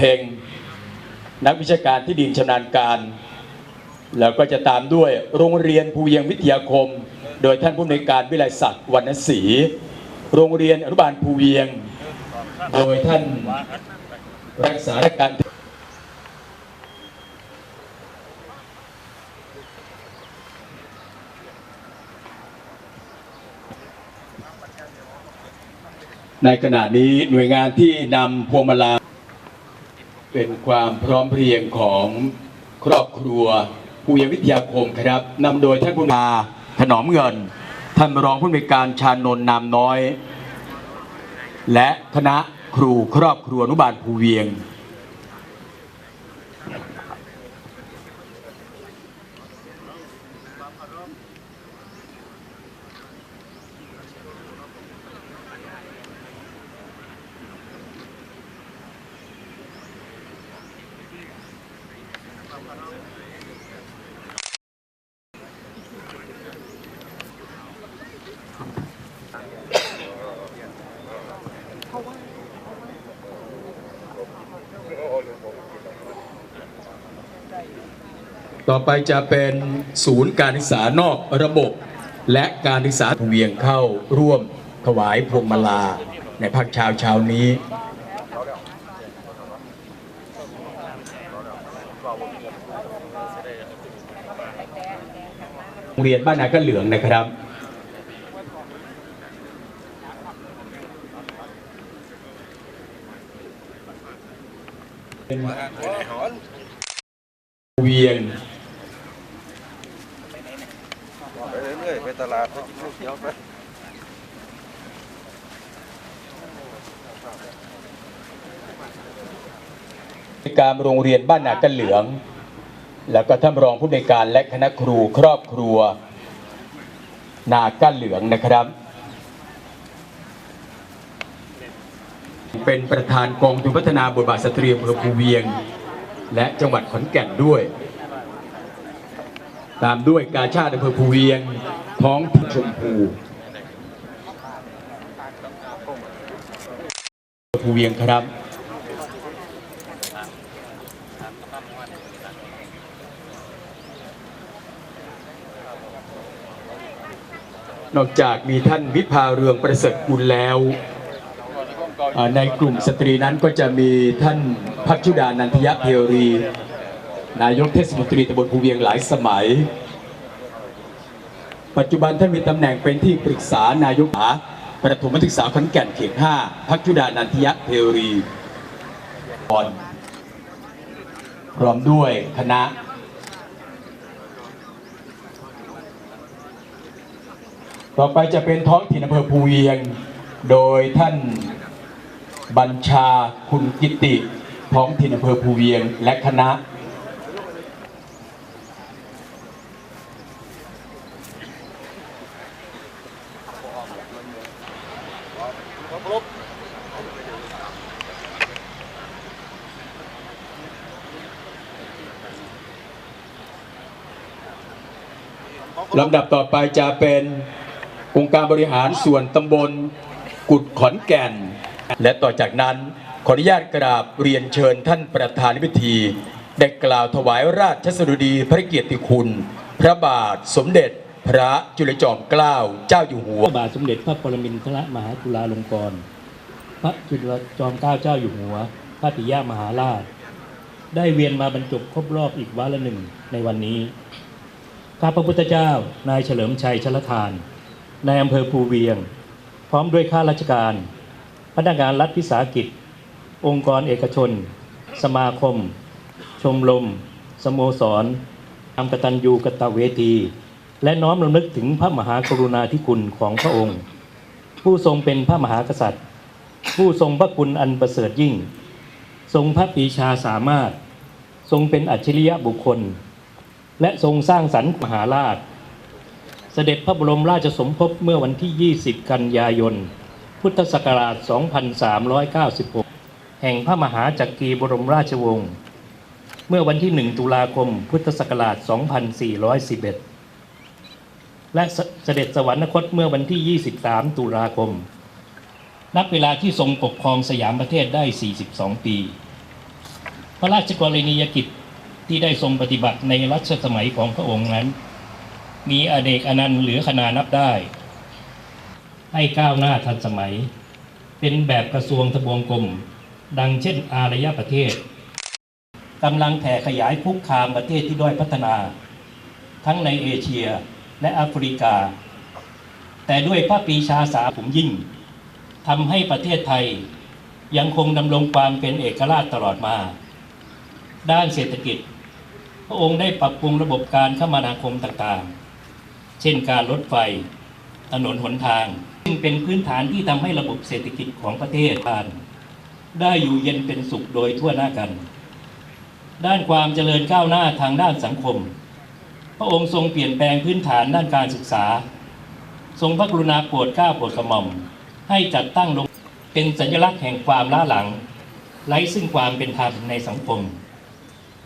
เพลงนักวิชาการที่ดินชำนาญการ แล้วก็จะตามด้วยโรงเรียนภูเวียงวิทยาคม โดยท่านผู้อำนวยการวิไลศักดิ์วรรณศรีโรงเรียนอนุบาลภูเวียง โดยท่านรักษาการในขณะนี้หน่วยงานที่นำพวงมาลา เป็นความพร้อมเพรียงของครอบครัวภูเวียงวิทยาคมครับนำโดยท่านผู้มาถนอมเงิน ท่านรองผู้มีการชานนนามน้อย และคณะครูครอบครัวอนุบาลภูเวียง ต่อไปจะเป็นศูนย์การศึกษานอกระบบ และการศึกษาเวียงเข้าร่วมถวายพวงมาลาในภาคเช้าเช้านี้โรงเรียนบ้านนาก็เหลืองนะครับเวียง ไปเรื่อยๆไป ตลาดไปกินข้าวเขียวไปการโรงเรียนบ้านนากันเหลือง แล้วก็ท่านรองผู้ในการและคณะครูครอบครัว นากั้นเหลืองนะครับ เป็นประธานกองทุนพัฒนาบทบาทสตรีอำเภอภูเวียง และจังหวัดขอนแก่นด้วย ตามด้วยกาชาติอำเภอภูเวียง ท้องชมพูภูเวียงครับนอกจากมีท่านวิภาเรืองประเสริฐกุลแล้ว ในกลุ่มสตรีนั้นก็จะมีท่านพัชชุดานันทยะเพรี นายกเทศมนตรีตำบลภูเวียงหลายสมัย ปัจจุบันท่านมีตำแหน่งเป็นที่ปรึกษานายกหาประถมศึกษาขอนแก่นเขต5พัชชุดานันทยะเพรีพรพร้อมด้วยคณะ ต่อไปจะเป็นท้องถิ่นอำเภอภูเวียง โดยท่านบัญชาคุณกิติท้องถิ่นอำเภอภูเวียงและคณะ ลำดับต่อไปจะเป็นองค์การบริหารส่วนตำบลกุดขอนแก่น และต่อจากนั้นขออนุญาตกราบเรียนเชิญท่านประธานพิธี ได้กล่าวถวายราชสดุดีพระเกียรติคุณ พระบาทสมเด็จพระจุลจอมเกล้าเจ้าอยู่หัว พระบาทสมเด็จพระปรมินทรมหาจุฬาลงกรณ์พระจุลจอมเกล้าเจ้าอยู่หัว พระปิยมหาราช ได้เวียนมาบรรจบครบรอบอีกวาระหนึ่งในวันนี้ ข้าพระพุทธเจ้านายเฉลิมชัยชลทานในอำเภอภูเวียง พร้อมด้วยข้าราชการ พนักงานรัฐวิสาหกิจ องค์กรเอกชน สมาคม ชมรมสโมสรทำกตัญญูกตเวที และน้อมรำลึกถึงพระมหากรุณาธิคุณของพระองค์ ผู้ทรงเป็นพระมหากษัตริย์ ผู้ทรงพระคุณอันประเสริฐยิ่ง ทรงพระปีชาสามารถ ทรงเป็นอัจฉริยะบุคคล และทรงสร้างสรรค์มหาราช เสด็จพระบรมราชสมภพเมื่อวันที่ 20 กันยายน พุทธศักราช 2396 แห่งพระมหาจักรีบรมราชวงศ์ เมื่อวันที่ 1 ตุลาคม พุทธศักราช 2411 และเสเสด็จสวรรคตเมื่อวันที่ 23 ตุลาคม นับเวลาที่ทรงปกครองสยามประเทศได้ 42 ปี พระราชกรณียกิจ ที่ได้ทรงปฏิบัติในรัชสมัยของพระองค์นั้น มีอเนกอนันต์เหลือขนานับได้ ให้ก้าวหน้าทันสมัย เป็นแบบกระทรวงทบวงกรมดังเช่นอารยประเทศกำลังแผ่ขยายคุกคามประเทศที่ด้อยพัฒนา ทั้งในเอเชียและแอฟริกา แต่ด้วยพระปีชาสาผมยิ่งทำให้ประเทศไทยยังคงดำรงความเป็นเอกราชตลอดมา ด้านเศรษฐกิจ ระองค์ได้ปรับปรุงระบบการคมนาคมต่างๆ เช่นการรถไฟ ถนนหนทาง ซึ่งเป็นพื้นฐานที่ทำให้ระบบเศรษฐกิจของประเทศบาน ได้อยู่เย็นเป็นสุขโดยทั่วหน้ากัน ด้านความเจริญก้าวหน้าทางด้านสังคม พระองค์ทรงเปลี่ยนแปลงพื้นฐานด้านการศึกษา ทรงพระกรุณาโปรดเกล้าโปรดกระหม่อม ให้จัดตั้งโรงเป็นสัญลักษณ์แห่งความล้าหลังไร้ซึ่งความเป็นธรรมในสังคม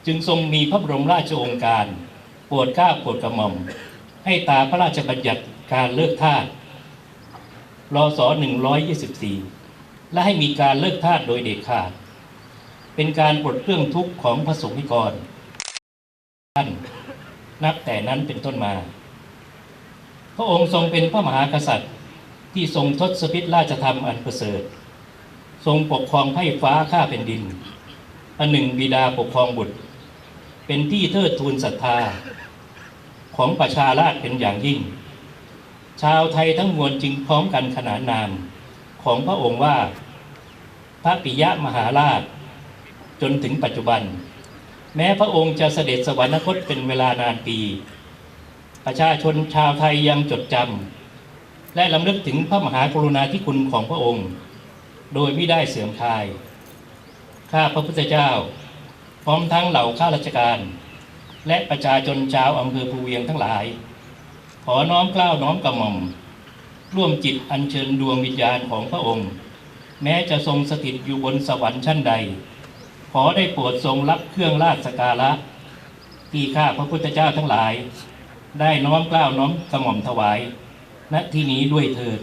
จึงทรงมีพระบรมราชโองการโปรดเกล้าโปรดกระหม่อม ให้ตาพระราชบัญญัติการเลิกทาสรศ124 และให้มีการเลิกทาสโดยเด็ดขาด เป็นการปลดเครื่องทุกข์ของพระสงฆ์นิกรท่านนับแต่นั้นเป็นต้นมา พระองค์ทรงเป็นพระมหากษัตริย์ที่ทรงทศพิธราชธรรมอันประเสริฐ ทรงปกครองไพ่ฟ้าข้าแผ่นดิน อันหนึ่งบิดาปกครองบุตร เป็นที่เทิดทูนศรัทธา ของประชาราชเป็นอย่างยิ่ง ชาวไทยทั้งมวลจึงพร้อมกันขนานนามของพระองค์ว่า พระปิยมหาราช จนถึงปัจจุบัน แม้พระองค์จะเสด็จสวรรคตเป็นเวลานานปี ประชาชนชาวไทยยังจดจำและลำลึกถึงพระมหากรุณาธิคุณของพระองค์ โดยไม่ได้เสื่อมคลาย ข้าพระพุทธเจ้า พร้อมทั้งเหล่าข้าราชการ และประชาชนชาวอำเภอภูเวียงทั้งหลาย ขอน้อมเกล้าวน้อมกระหม่อม ร่วมจิตอัญเชิญดวงวิญญาณของพระองค์ แม้จะทรงสถิตอยู่บนสวรรค์ชั้นใด ขอได้โปรดทรงรับเครื่องราชสการะ ที่ข้าพระพุทธเจ้าทั้งหลาย ได้น้อมเกล้าวน้อมกระหม่อมถวายณที่นี้ด้วยเถิด